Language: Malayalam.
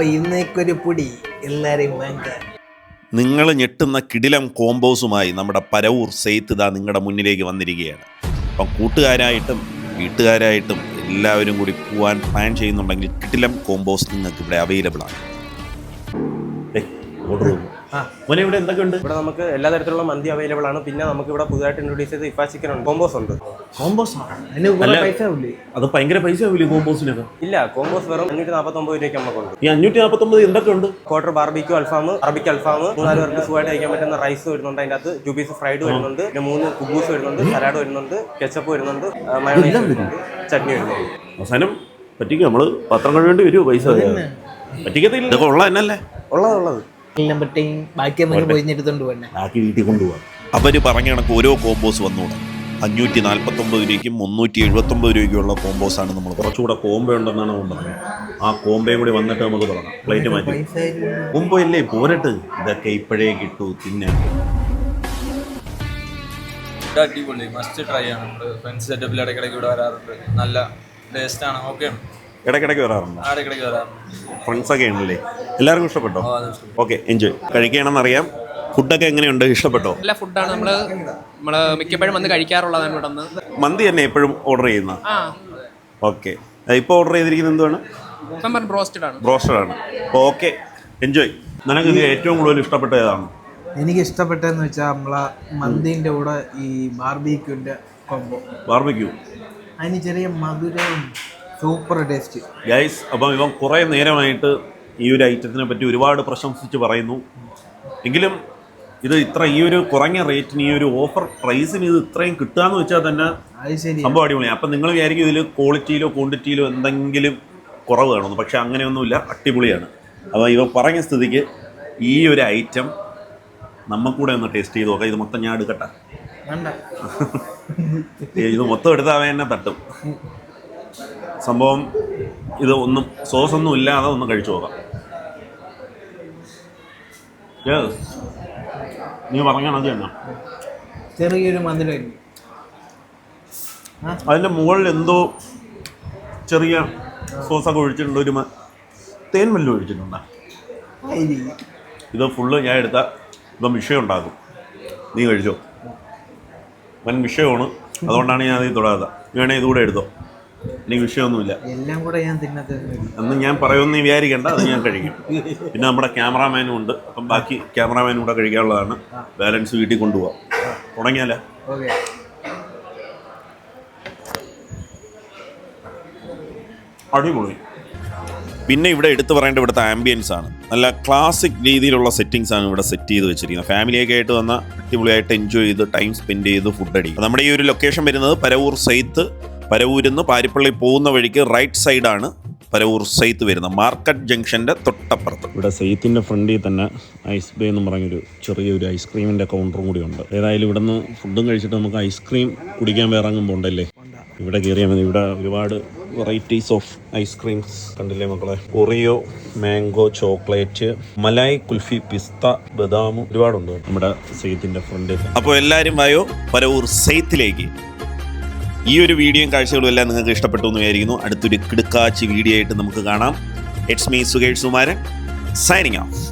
ഇന്നേക്കൊരു പൊടി എല്ലാരെയും നിങ്ങൾ ഞെട്ടുന്ന കിടിലം കോമ്പോസുമായി നമ്മുടെ പരവൂർ സെയ്ത്ത് ഇതാ നിങ്ങളുടെ മുന്നിലേക്ക് വന്നിരിക്കുകയാണ്. അപ്പം കൂട്ടുകാരായിട്ടും വീട്ടുകാരായിട്ടും എല്ലാവരും കൂടി പോവാൻ പ്ലാൻ ചെയ്യുന്നുണ്ടെങ്കിൽ കിടിലം കോമ്പോസ് നിങ്ങൾക്ക് ഇവിടെ അവൈലബിൾ ആണ് ഓർഡർ മോനെ ഇവിടെ എന്തൊക്കെ ഉണ്ട് ഇവിടെ നമുക്ക് എല്ലാ തരത്തിലുള്ള മന്തി അവൈലബിൾ ആണ്. പിന്നെ നമുക്ക് ഇവിടെ പുതുതായിട്ട് ഇൻട്രോഡ്യൂസ് ചെയ്ത ഇഫാ ചിക്കൻ ഉണ്ട്. കോമ്പോസ് ഉണ്ട്. കോമ്പോസ് അത് ഭയങ്കര പൈസ ആവില്ലേ കോമ്പോസിനൊക്കെ ഇല്ല കോമ്പോസ് വെറും അഞ്ഞൂറ്റി നാൽപ്പത്തൊമ്പത് രൂപയ്ക്ക് നമുക്കുണ്ട് ഈ അഞ്ഞൂറ്റി നാൽപ്പത്തൊമ്പത് എന്തൊക്കെയുണ്ട്? ക്വാർട്ടർ ബാർബിക്യൂ അൽഫാം അറബിക് അൽഫാം മൂന്നാൽ പേർക്ക് സുഖമായിട്ട് കഴിക്കാൻ പറ്റുന്ന റൈസ് വരുന്നുണ്ട് അതിന്റെ അകത്ത്. ടു പീസ് ഫ്രൈഡ് വരുന്നുണ്ട്. പിന്നെ മൂന്ന് കുബൂസ് വരുന്നുണ്ട്. സലാഡ് വരുന്നുണ്ട്. കെച്ചപ്പ് വരുന്നുണ്ട്. മയോണൈസ് വരുന്നുണ്ട്? ചട്നി വരുന്നുണ്ട്. അവസാനം പറ്റിക്കും നമ്മൾ പത്രം കഴിവേണ്ടി വരുമോ പൈസ പറ്റിക്കത്തില്ല ഇതൊക്കെ ഉള്ള തന്നെയല്ലേ ഉള്ളത് ഉള്ളത്. എല്ലാം പറ്റേയും ബാക്കി നമുക്ക് പോയി എടുത്തോണ്ട് പോകണേ ആക്കി വീട്ടിൽ കൊണ്ടുപോകാം. അവർ പറഞ്ഞ കണക്ക് ഓരോ കോമ്പോസ് വന്നു അഞ്ഞൂറ്റി നാൽപ്പത്തൊമ്പത് രൂപയ്ക്കും മുന്നൂറ്റി എഴുപത്തൊമ്പത് രൂപയ്ക്കുള്ള കോമ്പോസ് ആണ് നമ്മൾ കുറച്ചുകൂടെ കോംബോ ഉണ്ടെന്നാണ് അവൻ പറഞ്ഞത്. ആ കോംബോയും കൂടി വന്നിട്ട് നമുക്ക് തുടങ്ങാം. പ്ലേറ്റ് മാറ്റി. കോമ്പോ അല്ലേ ഇല്ലേ പോരട്ട്. ഇതൊക്കെ ഇപ്പോഴേ കിട്ടൂ തിന്നാൻ ഇത് അടിപൊളി. മസ്റ്റ് ട്രൈ ആണ്. നമ്മൾ ഫ്രണ്ട്സ് സെറ്റപ്പിൽ ഇടയ്ക്കിടയ്ക്ക് ഇവിടെ വരാറുണ്ട്. നല്ല ടേസ്റ്റ് ആണ്. ഓക്കെയാണ് ഇടയ്ക്കിടയ്ക്ക് വരാറുണ്ട്? ഇടയ്ക്കിടയ്ക്ക് വരാറുണ്ട്. ഫ്രണ്ട്സൊക്കെ ഉണ്ടല്ലേ? എല്ലാവർക്കും ഇഷ്ടപ്പെട്ടോ. ഓക്കെ എൻജോയ് കഴിക്കണമെന്നറിയാം ഫുഡൊക്കെ എങ്ങനെയുണ്ട്? ഇഷ്ടപ്പെട്ടോ? നല്ല ഫുഡാണ് നമ്മൾ നമ്മൾ മിക്കപ്പോഴും വന്ന് കഴിക്കാറുള്ളതാണ് ഇവിടെ നിന്ന് മന്തി തന്നെ എപ്പോഴും ഓർഡർ ചെയ്യുന്ന? ആ. ഓക്കെ ഇപ്പോൾ ഓർഡർ ചെയ്തിരിക്കുന്നത് എന്താണ് ഇപ്പം പറഞ്ഞ ബ്രോസ്റ്റഡ് ആണ്. ബ്രോസ്റ്റഡ് ആണ്. ഓക്കെ എൻജോയ് നിനക്ക് ഇതിൽ ഏറ്റവും കൂടുതൽ ഇഷ്ടപ്പെട്ട ഏതാണ്? എനിക്ക് ഇഷ്ടപ്പെട്ടതെന്ന് വെച്ചാൽ നമ്മളെ മന്തിന്റെ കൂടെ ഈ ബാർബിക്യൂന്റെ കോംബോ ബാർബിക്യൂ അതിന് ചെറിയ മധുരവും സൂപ്പർ ടേസ്റ്റ്. ഗൈസ് അപ്പം ഇവൻ കുറേ നേരമായിട്ട് ഈ ഒരു ഐറ്റത്തിനെ പറ്റി ഒരുപാട് പ്രശംസിച്ച് പറയുന്നു. എങ്കിലും ഇത് ഇത്ര ഈ ഒരു കുറഞ്ഞ റേറ്റിന് ഈ ഒരു ഓഫർ പ്രൈസിന് ഇത് ഇത്രയും കിട്ടുകയെന്ന് വെച്ചാൽ തന്നെ സംഭവം അടിപൊളിയാണ് അപ്പം നിങ്ങൾ വിചാരിക്കും ഇതിൽ ക്വാളിറ്റിയിലോ ക്വാണ്ടിറ്റിയിലോ എന്തെങ്കിലും കുറവ് കാണുന്നു. പക്ഷെ അങ്ങനെയൊന്നുമില്ല അടിപൊളിയാണ്. അപ്പോൾ ഇവ പറഞ്ഞ സ്ഥിതിക്ക് ഈ ഒരു ഐറ്റം നമ്മക്കൂടെ ഒന്ന് ടേസ്റ്റ് ചെയ്ത് നോക്കാം. ഇത് മൊത്തം ഞാൻ എടുക്കട്ടെ? ഇത് മൊത്തം എടുത്താൽ എന്നെ തട്ടും. സംഭവം ഇത് ഒന്നും സോസ് ഒന്നും ഇല്ലാതെ ഒന്ന് കഴിച്ചു നോക്കാം. നീ പറഞ്ഞാൽ അത് തന്നെ ചെറിയൊരു മധുരം. അതിന്റെ മുകളിൽ എന്തോ ചെറിയ സോസൊക്കെ ഒഴിച്ചിട്ടുണ്ട് ഒരു തേൻ വല്ലതും ഒഴിച്ചിട്ടുണ്ടോ? ഇത് ഫുള്ള് ഞാൻ എടുത്ത ഇപ്പം വിഷയം ഉണ്ടാക്കും. നീ കഴിച്ചോ? വൻ വിഷയമാണ് അതുകൊണ്ടാണ് ഞാൻ ഇത് തൊടാതെ വേണേ ഇതുകൂടെ എടുത്തോ. എനിക്ക് വിഷയമൊന്നുമില്ല. എല്ലാം കൂടെ ഞാൻ തിന്നത് അന്ന് ഞാൻ പറയുമെന്ന് വിചാരിക്കേണ്ട അത് ഞാൻ കഴിക്കും. പിന്നെ നമ്മുടെ ക്യാമറാമാനും ഉണ്ട്. അപ്പം ബാക്കി ക്യാമറാമാനും കൂടെ കഴിക്കാനുള്ളതാണ്. ബാലൻസ് വീട്ടിൽ കൊണ്ടുപോകാം തുടങ്ങിയാലേ? ഓക്കെ. അടിപൊളി. പിന്നെ ഇവിടെ എടുത്തു പറയേണ്ട ഇവിടുത്തെ ആംബിയൻസ് ആണ്. നല്ല ക്ലാസിക് രീതിയിലുള്ള സെറ്റിങ്സ് ആണ് ഇവിടെ സെറ്റ് ചെയ്ത് വെച്ചിരിക്കുന്നത്. ഫാമിലിയൊക്കെ ആയിട്ട് വന്ന അടിപൊളിയായിട്ട് എൻജോയ് ചെയ്ത് ടൈം സ്പെൻഡ് ചെയ്ത് ഫുഡ് അടിക്കും. നമ്മുടെ ഈ ഒരു ലൊക്കേഷൻ വരുന്നത് പരവൂർ സൈത്ത് പരവൂരിൽ നിന്ന് പാരിപ്പള്ളി പോകുന്ന വഴിക്ക് റൈറ്റ് സൈഡാണ് പരവൂർ സെയ്ത്ത് വരുന്നത്. മാർക്കറ്റ് ജംഗ്ഷന്റെ തൊട്ടപ്പുറത്ത്. ഇവിടെ സൈത്തിന്റെ ഫ്രണ്ടിൽ തന്നെ ഐസ് ബേ എന്ന് പറഞ്ഞൊരു ചെറിയൊരു ഐസ്ക്രീമിന്റെ കൗണ്ടറും കൂടി ഉണ്ട്. ഏതായാലും ഇവിടെ നിന്ന് ഫുഡും കഴിച്ചിട്ട് നമുക്ക് ഐസ്ക്രീം കുടിക്കാൻ വേറെ ഇറങ്ങുമ്പോൾ ഉണ്ടല്ലേ ഇവിടെ കയറിയാൽ മതി. ഇവിടെ ഒരുപാട് വെറൈറ്റീസ് ഓഫ് ഐസ്ക്രീംസ് കണ്ടില്ലേ മക്കളെ? Oreo mango chocolate malai kulfi പിസ്ത ബദാം ഒരുപാടുണ്ട്. നമ്മുടെ സെയ്ത്തിന്റെ ഫ്രണ്ടിൽ അപ്പോൾ എല്ലാവരും വായോ? പരവൂർ സെയ്ത്തിലേക്ക്. ഈ ഒരു വീഡിയോയും കാഴ്ചകളും എല്ലാം നിങ്ങൾക്ക് ഇഷ്ടപ്പെട്ടു എന്ന് വിചാരിക്കുന്നു. അടുത്തൊരു കിടുക്കാച്ചി വീഡിയോ ആയിട്ട് നമുക്ക് കാണാം. It's me Sukesh Sumaran signing off